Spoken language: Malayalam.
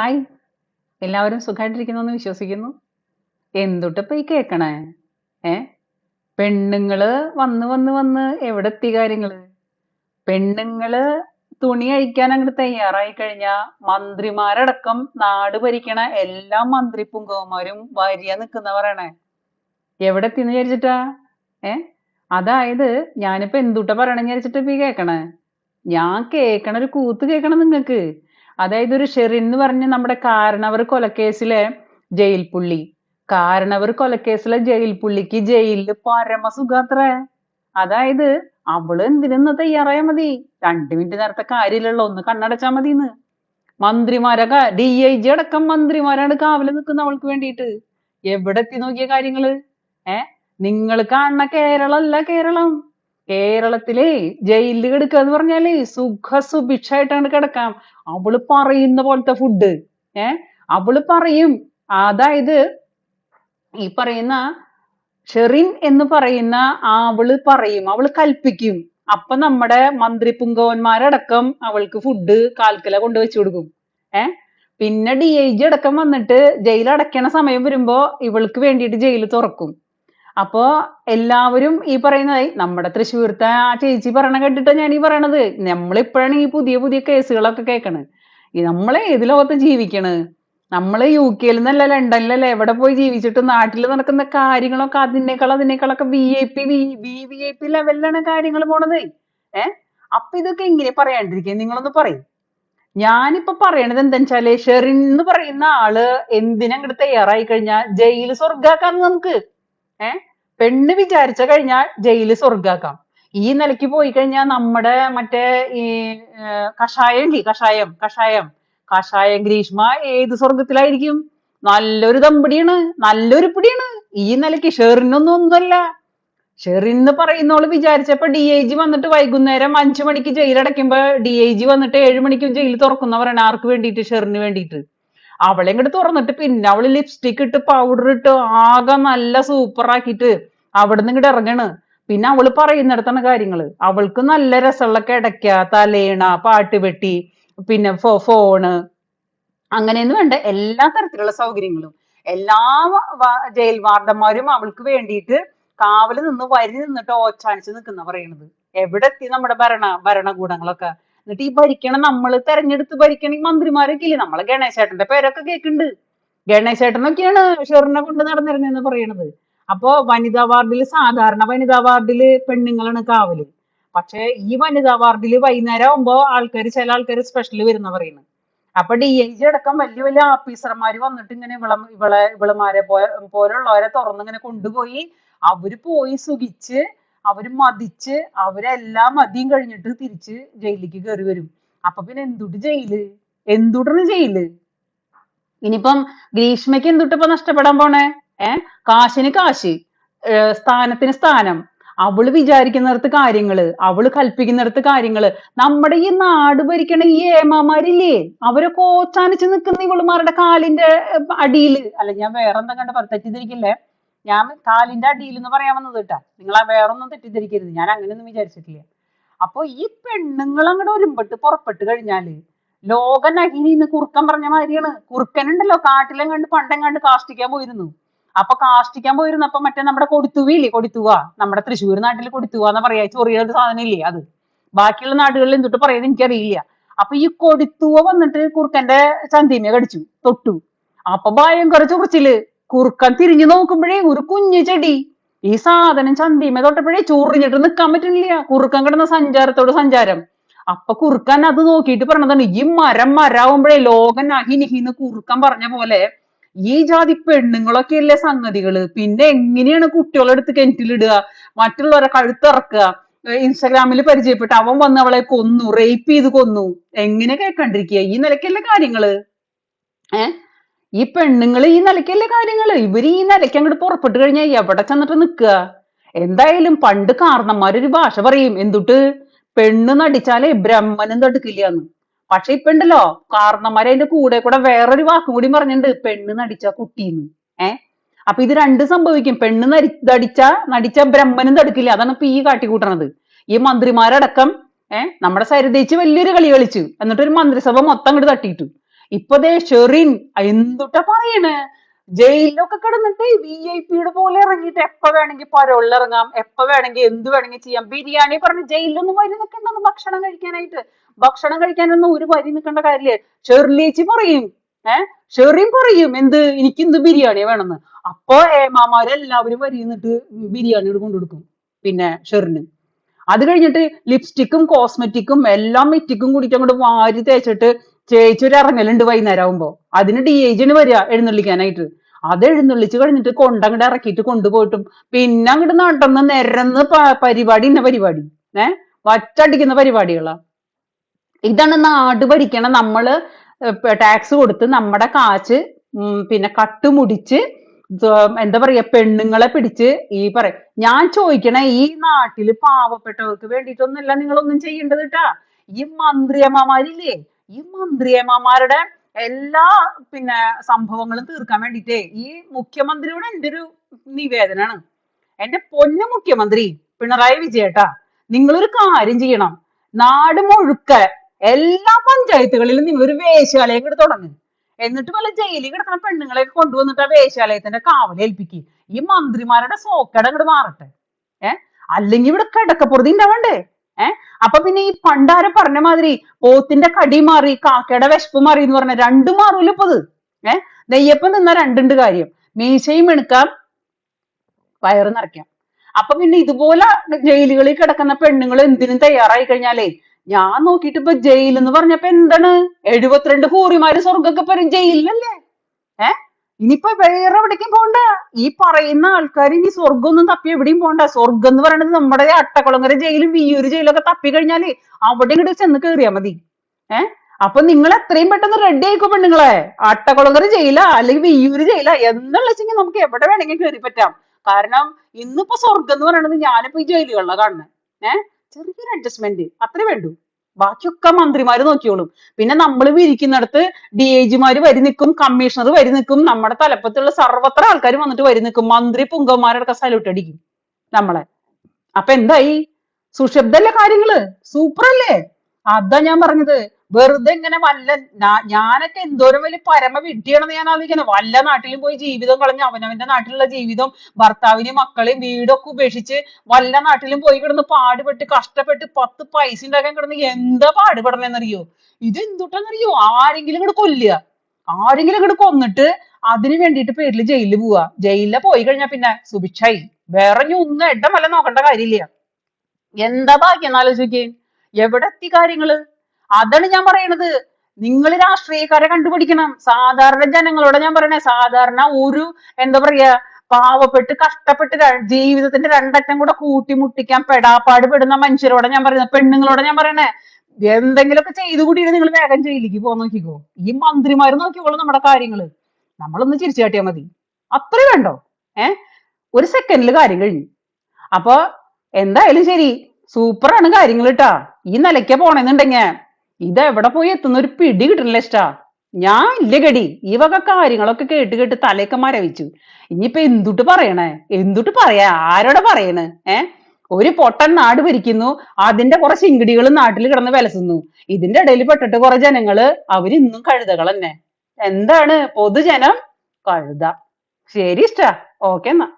ഹായ്. എല്ലാവരും സുഖമായിട്ടിരിക്കുന്നു എന്ന് വിശ്വസിക്കുന്നു. എന്തുട്ടപ്പോ ഈ കേക്കണേ? ഏ? പെണ്ണുങ്ങൾ വന്ന് വന്ന് വന്ന് എവിടെ എത്തി കാര്യങ്ങൾ? പെണ്ണുങ്ങൾ തുണി അഴിക്കാൻ അങ്ങോട്ട് തയ്യാറായി കഴിഞ്ഞാ മന്ത്രിമാരടക്കം നാട് ഭരിക്കണ എല്ലാ മന്ത്രി പുങ്കവന്മാരും വരിയ നിക്കുന്ന പറയണേ. എവിടെ എത്തിന്ന് വിചാരിച്ചിട്ടാ? ഏ? അതായത് ഞാനിപ്പോ എന്തുട്ട പറയണെന്ന് വിചാരിച്ചിട്ട് ഇപ്പൊ ഈ കേക്കണേ? ഞാൻ കേക്കണ ഒരു കൂത്ത് കേക്കണം നിങ്ങക്ക്. അതായത് ഒരു ഷെറിൻ എന്ന് പറഞ്ഞ നമ്മുടെ കാരണവർ കൊലക്കേസിലെ ജയിൽ പുള്ളി കാരണവർ കൊലക്കേസിലെ ജയിൽ പുള്ളിക്ക് ജയിലിൽ പരമസുഖാത്രേ. അതായത് അവൾ എന്തിനൊന്ന് തയ്യാറായാ മതി. രണ്ടു മിനിറ്റ് നേരത്തെ കാര്യമില്ലല്ലോ ഒന്ന് കണ്ണടച്ചാ മതിന്ന്. മന്ത്രിമാരൊക്കെ ഡി ഐ ജി അടക്കം മന്ത്രിമാരാണ് കാവൽ നിൽക്കുന്ന അവൾക്ക് വേണ്ടിയിട്ട്. എവിടെ എത്തി നോക്കിയ കാര്യങ്ങൾ? ഏ? നിങ്ങൾ കാണുന്ന കേരളല്ല കേരളം. കേരളത്തിലേ ജയിലിൽ കിടക്കുക എന്ന് പറഞ്ഞാലേ സുഖ സുഭിക്ഷായിട്ടാണ് കിടക്കാം. അവൾ പറയുന്ന പോലത്തെ ഫുഡ് ഏ? അവൾ പറയും. അതായത് ഈ പറയുന്ന ഷെറിൻ എന്ന് പറയുന്ന അവൾ പറയും. അവൾ കൽപ്പിക്കും. അപ്പൊ നമ്മുടെ മന്ത്രി പുങ്കവന്മാരടക്കം അവൾക്ക് ഫുഡ് കാൽക്കല കൊണ്ട് കൊടുക്കും. ഏ? പിന്നെ ഡി ഐ ജി അടക്കം വന്നിട്ട് ജയിൽ അടയ്ക്കണ സമയം വരുമ്പോ ഇവൾക്ക് വേണ്ടിയിട്ട് ജയിൽ തുറക്കും. അപ്പോ എല്ലാവരും ഈ പറയുന്നതായി നമ്മുടെ തൃശ്ശൂരത്തെ ആ ചേച്ചി പറയണ കേട്ടിട്ടാ ഞാൻ ഈ പറയണത്. നമ്മളിപ്പോഴാണ് ഈ പുതിയ പുതിയ കേസുകളൊക്കെ കേൾക്കണത് ഈ നമ്മളെ ഏത് ലോകത്ത് ജീവിക്കണ്? നമ്മൾ യു കെയിൽ നിന്നല്ല ലണ്ടനിലല്ല എവിടെ പോയി ജീവിച്ചിട്ട് നാട്ടിൽ നടക്കുന്ന കാര്യങ്ങളൊക്കെ അതിനേക്കാൾ അതിനേക്കാളൊക്കെ V I P V V I P ലെവലിലാണ് കാര്യങ്ങൾ പോണത്. ഏ? അപ്പൊ ഇതൊക്കെ എങ്ങനെ പറയാണ്ടിരിക്കുക നിങ്ങളൊന്ന് പറയും. ഞാനിപ്പോ പറയണത് എന്താ വെച്ചാൽ ഷെറിൻ എന്ന് പറയുന്ന ആൾ എന്തിനങ്ങോട്ട് തയ്യാറായി കഴിഞ്ഞാൽ ജയിൽ സ്വർഗാക്കാന്ന് നമുക്ക് ഏ? പെണ്ണ് വിചാരിച്ച കഴിഞ്ഞാൽ ജയിൽ സ്വർഗാക്കാം ഈ നിലയ്ക്ക് പോയി കഴിഞ്ഞാൽ നമ്മുടെ മറ്റേ ഈ ഏർ കഷായം ഇല്ലേ? കഷായം കഷായം. കഷായം ഗ്രീഷ്മ ഏത് സ്വർഗത്തിലായിരിക്കും നല്ലൊരു ദമ്പടിയാണ് നല്ലൊരു പിടിയാണ്. ഈ നിലയ്ക്ക് ഷെറിനൊന്നും ഒന്നുമല്ല. ഷെറിൻ എന്ന് പറയുന്നോൾ വിചാരിച്ചപ്പോ ഡി ഐ ജി വന്നിട്ട് വൈകുന്നേരം അഞ്ചു മണിക്ക് ജയിലടയ്ക്കുമ്പോ ഡി ഐ ജി വന്നിട്ട് ഏഴു മണിക്കും ജയിൽ തുറക്കുന്ന ആർക്ക് വേണ്ടിയിട്ട്? ഷെറിന് വേണ്ടിയിട്ട്. അവളെ ഇങ്ങോട്ട് തുറന്നിട്ട് പിന്നെ അവൾ ലിപ്സ്റ്റിക് ഇട്ട് പൗഡർ ഇട്ട് ആകെ നല്ല സൂപ്പർ ആക്കിയിട്ട് അവിടുന്ന് ഇങ്ങോട്ട് ഇറങ്ങണ്. പിന്നെ അവൾ പറയുന്നിടത്താണ് കാര്യങ്ങൾ. അവൾക്ക് നല്ല രസമുള്ള കിടക്ക തലേണ പാട്ടുപെട്ടി പിന്നെ ഫോണ് അങ്ങനെയൊന്നും വേണ്ട. എല്ലാ തരത്തിലുള്ള സൗകര്യങ്ങളും. എല്ലാ ജയിൽ വാർഡന്മാരും അവൾക്ക് വേണ്ടിയിട്ട് കാവൽ നിന്ന് വരി നിന്നിട്ട് ഓച്ചാനിച്ച് നിൽക്കുന്ന പറയണത്. എവിടെ എത്തി നമ്മുടെ ഭരണ ഭരണകൂടങ്ങളൊക്കെ? എന്നിട്ട് ഈ ഭരിക്കണ നമ്മൾ തെരഞ്ഞെടുത്ത് ഭരിക്കണ ഈ മന്ത്രിമാരൊക്കെ ഇല്ലേ നമ്മളെ ഗണേശേട്ടന്റെ പേരൊക്കെ കേൾക്കുന്നുണ്ട് ഗണേശേട്ടനൊക്കെയാണ് ഷെറിനെ കൊണ്ട് നടന്നിരുന്നതെന്ന് പറയണത്. അപ്പോ വനിതാ വാർഡിൽ സാധാരണ വനിതാ വാർഡിൽ പെണ്ണുങ്ങളാണ് കാവൽ. പക്ഷെ ഈ വനിതാ വാർഡിൽ വൈകുന്നേരം ആകുമ്പോ ആൾക്കാർ ചില ആൾക്കാർ സ്പെഷ്യൽ വരുന്ന പറയുന്നത്. അപ്പൊ ഡി ഐ ജി അടക്കം വലിയ വലിയ ഓഫീസർമാര് വന്നിട്ട് ഇങ്ങനെ ഇവളെ ഇവളെ ഇവളുമാരെ പോലെ പോലുള്ളവരെ തുറന്നിങ്ങനെ കൊണ്ടുപോയി അവർ പോയി സുഖിച്ച് അവർ മതിച്ച് അവരെല്ലാം മതിയും കഴിഞ്ഞിട്ട് തിരിച്ച് ജയിലിലേക്ക് കയറി വരും. അപ്പൊ പിന്നെ എന്തുട്ട് ജയിൽ? എന്തുട്ടാണ് ജയിൽ? ഇനിയിപ്പം ഗ്രീഷ്മയ്ക്ക് എന്തുട്ടിപ്പോ നഷ്ടപ്പെടാൻ പോണേ? ഏ? കാശിന് കാശ് സ്ഥാനത്തിന് സ്ഥാനം. അവൾ വിചാരിക്കുന്നിടത്ത് കാര്യങ്ങൾ അവൾ കൽപ്പിക്കുന്നിടത്ത് കാര്യങ്ങൾ. നമ്മുടെ ഈ നാട് ഭരിക്കണ ഈ ഏമാമാരില്ലേ? അവരെ ഓച്ചാനിച്ച് നിൽക്കുന്ന ഇവളുമാരുടെ കാലിന്റെ അടിയിൽ അല്ല ഞാൻ വേറെന്താ കണ്ട തെറ്റിദ്ധരിക്കില്ലേ? ഞാൻ കാലിന്റെ അടിയിൽ എന്ന് പറയാൻ വന്നത് കേട്ടാ. നിങ്ങൾ വേറൊന്നും തെറ്റിദ്ധരിക്കരുത്. ഞാൻ അങ്ങനെയൊന്നും വിചാരിച്ചിട്ടില്ല. അപ്പൊ ഈ പെണ്ണുങ്ങൾ അങ്ങോട്ട് ഒരുമ്പെട്ട് പുറപ്പെട്ട് കഴിഞ്ഞാൽ ലോക നഹിനിന്ന് കുറുക്കൻ പറഞ്ഞ മാതിരിയാണ്. കുറുക്കനുണ്ടല്ലോ കാട്ടിലും കണ്ട് പണ്ടെങ്ങാണ്ട് കാഷ്ടിക്കാൻ പോയിരുന്നു. അപ്പൊ കാഷ്ടിക്കാൻ പോയിരുന്നപ്പോ മറ്റേ നമ്മുടെ കൊടുത്തുവില്ലേ കൊടുത്തുക നമ്മുടെ തൃശ്ശൂർ നാട്ടിൽ കൊടുത്തുവ എന്ന് പറയാ ചൊറിയ ഒരു സാധനം ഇല്ലേ അത്? ബാക്കിയുള്ള നാടുകളിൽ എന്തിട്ട് പറയുന്നത് എനിക്കറിയില്ല. അപ്പൊ ഈ കൊടുത്തുവ വന്നിട്ട് കുറുക്കന്റെ ചന്തീനെ കടിച്ചു തൊട്ടു. അപ്പൊ ഭയങ്കര ചൊറിച്ചിൽ. കുറുക്കൻ തിരിഞ്ഞു നോക്കുമ്പോഴേ ഒരു കുഞ്ഞു ചെടി. ഈ സാധനം ചന്തിമേ തൊട്ടപ്പോഴേ ചൊറിഞ്ഞിട്ട് നിക്കാൻ പറ്റുന്നില്ല. കുറുക്കൻ കിടന്ന സഞ്ചാരത്തോട് സഞ്ചാരം. അപ്പൊ കുറുക്കൻ അത് നോക്കിയിട്ട് പറഞ്ഞതാണ് ഈ മരം മരാവുമ്പോഴേ ലോകൻ അഹിനിഹിന്ന് കുറുക്കൻ പറഞ്ഞ പോലെ ഈ ജാതി പെണ്ണുങ്ങളൊക്കെ അല്ലേ സംഗതികൾ? പിന്നെ എങ്ങനെയാണ് കുട്ടികളെ എടുത്ത് കിണറ്റിലിടുക? മറ്റുള്ളവരെ കഴുത്തിറക്കുക? ഇൻസ്റ്റാഗ്രാമിൽ പരിചയപ്പെട്ട് അവൻ വന്ന് അവളെ കൊന്നു റേപ്പ് ചെയ്ത് കൊന്നു. എങ്ങനെ കേൾക്കണ്ടിരിക്കുക ഈ നിലയ്ക്കല്ലേ കാര്യങ്ങൾ? ഏ? ഈ പെണ്ണുങ്ങൾ ഈ നിലയ്ക്കല്ലേ കാര്യങ്ങൾ ഇവർ ഈ നിലയ്ക്ക് അങ്ങോട്ട് പുറപ്പെട്ട് കഴിഞ്ഞാൽ എവിടെ ചെന്നിട്ട് നിൽക്കുക? എന്തായാലും പണ്ട് കാരണന്മാരൊരു ഭാഷ പറയും എന്തുട്ട്? പെണ്ണ് നടിച്ചാലേ ബ്രഹ്മനും തടുക്കില്ല എന്ന് പക്ഷെ ഇപ്പൊ ഉണ്ടല്ലോ കാരണന്മാരെ അതിന്റെ കൂടെ കൂടെ വേറൊരു വാക്കും കൂടി പറഞ്ഞിട്ടുണ്ട് പെണ്ണ് നടിച്ച കുട്ടീന്ന്. ഏ? അപ്പൊ ഇത് രണ്ട് സംഭവിക്കും. പെണ്ണ് നരി നടിച്ച നടിച്ച ബ്രഹ്മനും തടുക്കില്ല. അതാണ് ഇപ്പൊ ഈ കാട്ടിക്കൂട്ടണത് ഈ മന്ത്രിമാരടക്കം ഏഹ് നമ്മുടെ സരിതേച്ച് വലിയൊരു കളി കളിച്ചു. എന്നിട്ട് ഒരു മന്ത്രിസഭ മൊത്തം അങ്ങോട്ട് തട്ടിയിട്ടു. ഇപ്പൊ ദേ ഷെറിൻ എന്തുട്ട പറയണ്? ജയിലിലൊക്കെ കിടന്നിട്ട് വി ഐ പിയുടെ പോലെ ഇറങ്ങിയിട്ട് എപ്പോ വേണമെങ്കിൽ പരോളിൽ ഇറങ്ങാം എപ്പോ വേണമെങ്കിൽ എന്ത് വേണമെങ്കിൽ ചെയ്യാം. ബിരിയാണി പറഞ്ഞ് ജയിലിലൊന്നും വരി നിൽക്കണ്ടെന്ന് ഭക്ഷണം കഴിക്കാനായിട്ട്. ഭക്ഷണം കഴിക്കാനൊന്നും ഒരു വരി നിൽക്കേണ്ട കാര്യമില്ല? ഷെർലിയേച്ചി പറയും ഏഹ് ഷെറിൻ പറയും എന്ത്? എനിക്ക് എന്ത് ബിരിയാണി വേണമെന്ന്. അപ്പൊ ഏമാമാരെല്ലാവരും വരി നിന്നിട്ട് ബിരിയാണി കൊണ്ടുകൊടുക്കും പിന്നെ ഷെറിന്. അത് കഴിഞ്ഞിട്ട് ലിപ്സ്റ്റിക്കും കോസ്മെറ്റിക്കും എല്ലാം മിറ്റിക്കും കൂടിയിട്ട് അങ്ങോട്ട് വാരി തേച്ചിട്ട് ചേച്ചി ഒരു ഇറങ്ങലുണ്ട് വൈകുന്നേരം ആവുമ്പോ അതിന് ഡി ഏജിന് വരിക എഴുന്നള്ളിക്കാനായിട്ട്. അത് എഴുന്നള്ളിച്ച് കഴിഞ്ഞിട്ട് കൊണ്ടങ്ങോട്ട് ഇറക്കിയിട്ട് കൊണ്ടുപോയിട്ടും. പിന്നെ അങ്ങോട്ട് നടന്ന് നിരന്ന് പരിപാടി ഇന്ന പരിപാടി. ഏ? വറ്റടിക്കുന്ന പരിപാടികളാ. ഇതാണ് നാട് ഭരിക്കണ നമ്മൾ ടാക്സ് കൊടുത്ത് നമ്മുടെ കാശ് പിന്നെ കട്ടുമുടിച്ച് എന്താ പറയാ പെണ്ണുങ്ങളെ പിടിച്ച് ഈ പറ ഞാൻ ചോദിക്കണേ ഈ നാട്ടിൽ പാവപ്പെട്ടവർക്ക് വേണ്ടിയിട്ടൊന്നുമല്ല നിങ്ങളൊന്നും ചെയ്യേണ്ടത് കേട്ടാ ഈ മന്ത്രിയമ്മമാരില്ലേ ഈ മന്ത്രിയമ്മമാരുടെ എല്ലാ പിന്നെ സംഭവങ്ങളും തീർക്കാൻ വേണ്ടിട്ടേ ഈ മുഖ്യമന്ത്രിയോട് എന്റെ ഒരു നിവേദനാണ്. എന്റെ പൊന്നു മുഖ്യമന്ത്രി പിണറായി വിജയേട്ടാ നിങ്ങളൊരു കാര്യം ചെയ്യണം. നാട് മുഴുക്ക എല്ലാ പഞ്ചായത്തുകളിലും നിങ്ങൾ ഒരു വേശ്യാലയം കൂടെ തുടങ്ങും. എന്നിട്ട് വല്ല ജയിലിൽ കിടക്കുന്ന പെണ്ണുങ്ങളെ കൊണ്ടുവന്നിട്ട് ആ വേശ്യാലയത്തിന്റെ കാവൽ ഏൽപ്പിക്കും. ഈ മന്ത്രിമാരുടെ സോക്കട അങ്ങോട്ട് മാറട്ടെ. ഏഹ് അല്ലെങ്കിൽ ഇവിടെ കിടക്കപ്പുറതി ഉണ്ടാവണ്ടേ? ഏ? അപ്പൊ പിന്നെ ഈ പണ്ടാരം പറഞ്ഞ മാതിരി പോത്തിന്റെ കടി മാറി കാക്കയുടെ വിശപ്പ് മാറി എന്ന് പറഞ്ഞ രണ്ടും മാറൂല ഇപ്പൊ ഇത് ഏർ നെയ്യപ്പം നിന്ന രണ്ടുണ്ട് കാര്യം. മീശയും എടുക്കാം വയറ് നിറയ്ക്കാം. അപ്പൊ പിന്നെ ഇതുപോലെ ജയിലുകളിൽ കിടക്കുന്ന പെണ്ണുങ്ങൾ എന്തിനും തയ്യാറായി കഴിഞ്ഞാലേ ഞാൻ നോക്കിയിട്ട് ഇപ്പൊ ജയിൽ എന്ന് പറഞ്ഞപ്പോ എന്താണ്? എഴുപത്തിരണ്ട് ഹൂറിമാര് സ്വർഗമൊക്കെ വരും ജയിലിലല്ലേ? ഏ? ഇനിയിപ്പോ വേറെ എവിടേക്കും പോണ്ട. ഈ പറയുന്ന ആൾക്കാർ ഇനി സ്വർഗമൊന്നും തപ്പി എവിടെയും പോണ്ട. സ്വർഗം എന്ന് പറയുന്നത് നമ്മുടെ അട്ടക്കുളങ്ങര ജയിലും വിയ്യൂര് ജയിലൊക്കെ തപ്പി കഴിഞ്ഞാൽ അവിടെ ഇങ്ങോട്ട് ചെന്ന് കേറിയാ മതി. ഏർ അപ്പൊ നിങ്ങൾ എത്രയും പെട്ടെന്ന് റെഡി ആയിക്കോ പെണ്ണുങ്ങളെ. അട്ടക്കുളങ്ങര ജയിലാ അല്ലെങ്കിൽ വിയൂര് ജയിലാ എന്നുള്ള വെച്ചെങ്കിൽ നമുക്ക് എവിടെ വേണമെങ്കിൽ കയറി പറ്റാം. കാരണം ഇന്നിപ്പോ സ്വർഗം എന്ന് പറയുന്നത് ഞാനിപ്പോ ഈ ജയിലുകളിലാണ് കാണുന്നത് ഏഹ് ചെറിയൊരു അഡ്ജസ്റ്റ്മെന്റ് അത്രേ വേണ്ടൂ. ബാക്കിയൊക്കെ മന്ത്രിമാര് നോക്കിയോളും പിന്നെ നമ്മൾ ഇരിക്കുന്നിടത്ത് ഡി ഐ ജിമാര് വരി നിൽക്കും കമ്മീഷണർ വരി നിൽക്കും നമ്മുടെ തലപ്പത്തുള്ള സർവത്ര ആൾക്കാർ വന്നിട്ട് വരി നിൽക്കും മന്ത്രി പുങ്കന്മാരടക്കം സല്യൂട്ട് അടിക്കും നമ്മളെ. അപ്പൊ എന്തായി? സുഷബ്ദല്ലേ കാര്യങ്ങൾ? സൂപ്പർ അല്ലേ? അതാ ഞാൻ പറഞ്ഞത്. വെറുതെ ഇങ്ങനെ വല്ല ഞാനൊക്കെ എന്തോരം വലിയ പരമ വിഡ്ഢിയാണെന്ന് ഞാൻ ആലോചിക്കുന്നത്. വല്ല നാട്ടിലും പോയി ജീവിതം കളഞ്ഞ് അവനവന്റെ നാട്ടിലുള്ള ജീവിതം ഭർത്താവിനെയും മക്കളെയും വീടൊക്കെ ഉപേക്ഷിച്ച് വല്ല നാട്ടിലും പോയി കിടന്ന് പാടുപെട്ട് കഷ്ടപ്പെട്ട് പത്ത് പൈസ ഉണ്ടാക്കാൻ കിടന്ന് എന്താ പാടുപെടണെന്നറിയോ? ഇത് എന്തുട്ടെന്നറിയോ? ആരെങ്കിലും ഇങ്ങോട്ട് കൊല്ലുക. ആരെങ്കിലും ഇങ്ങോട്ട് കൊന്നിട്ട് അതിന് വേണ്ടിയിട്ട് പേരിൽ ജയിലിൽ പോവാ ജയിലിൽ പോയി കഴിഞ്ഞാൽ പിന്നെ സുഭിക്ഷായി. വേറെ ഇനി ഒന്നും എഡം വല്ല നോക്കേണ്ട കാര്യമില്ല. എന്താ ഭാഗ്യം എന്നാലോചിക്കേ എവിടെ എത്തി കാര്യങ്ങൾ? അതാണ് ഞാൻ പറയണത്. നിങ്ങൾ രാഷ്ട്രീയക്കാരെ കണ്ടുപിടിക്കണം. സാധാരണ ജനങ്ങളോട് ഞാൻ പറയണേ. സാധാരണ ഒരു എന്താ പറയാ പാവപ്പെട്ട് കഷ്ടപ്പെട്ട് ജീവിതത്തിന്റെ രണ്ടറ്റം കൂടെ കൂട്ടിമുട്ടിക്കാൻ പെടാപ്പാട് പെടുന്ന മനുഷ്യരോടെ ഞാൻ പറയുന്നത് പെണ്ണുങ്ങളോട് ഞാൻ പറയണേ. എന്തെങ്കിലുമൊക്കെ ചെയ്തു കൂടിയിട്ട് നിങ്ങൾ വേഗം ജയിലിലേക്ക് പോകാൻ നോക്കിക്കോ. ഈ മന്ത്രിമാര് നോക്കിക്കോളും നമ്മുടെ കാര്യങ്ങൾ. നമ്മളൊന്ന് ചിരിച്ചു കാട്ടിയാൽ മതി. അത്ര വേണ്ടോ? ഏ? ഒരു സെക്കൻഡിൽ കാര്യം കഴിഞ്ഞു. അപ്പൊ എന്തായാലും ശരി. സൂപ്പറാണ് കാര്യങ്ങൾ കേട്ടാ ഈ നിലയ്ക്ക പോണെന്നുണ്ടെങ്കി. ഇത് എവിടെ പോയി എത്തുന്ന? ഒരു പിടി കിട്ടണില്ല ഇഷ്ടാ. ഞാൻ ഇല്ല ഗടി. ഈ വക കാര്യങ്ങളൊക്കെ കേട്ട് കേട്ട് തലയൊക്കെ മരവിച്ചു. ഇനിയിപ്പൊ എന്തുട്ട് പറയണേ? എന്തുട്ട് പറയാ? ആരോടെ പറയണേ? ഏ? ഒരു പൊട്ടൻ നാട് ഭരിക്കുന്നു. അതിന്റെ കുറെ ചിങ്കിടികൾ നാട്ടിൽ കിടന്ന് വിലസുന്നു. ഇതിന്റെ ഇടയിൽ പെട്ടിട്ട് കുറെ ജനങ്ങൾ അവരിന്നും കഴുതകൾ തന്നെ എന്താണ്? പൊതുജനം കഴുത. ശരി ഇഷ്ട. ഓക്കെ എന്നാ.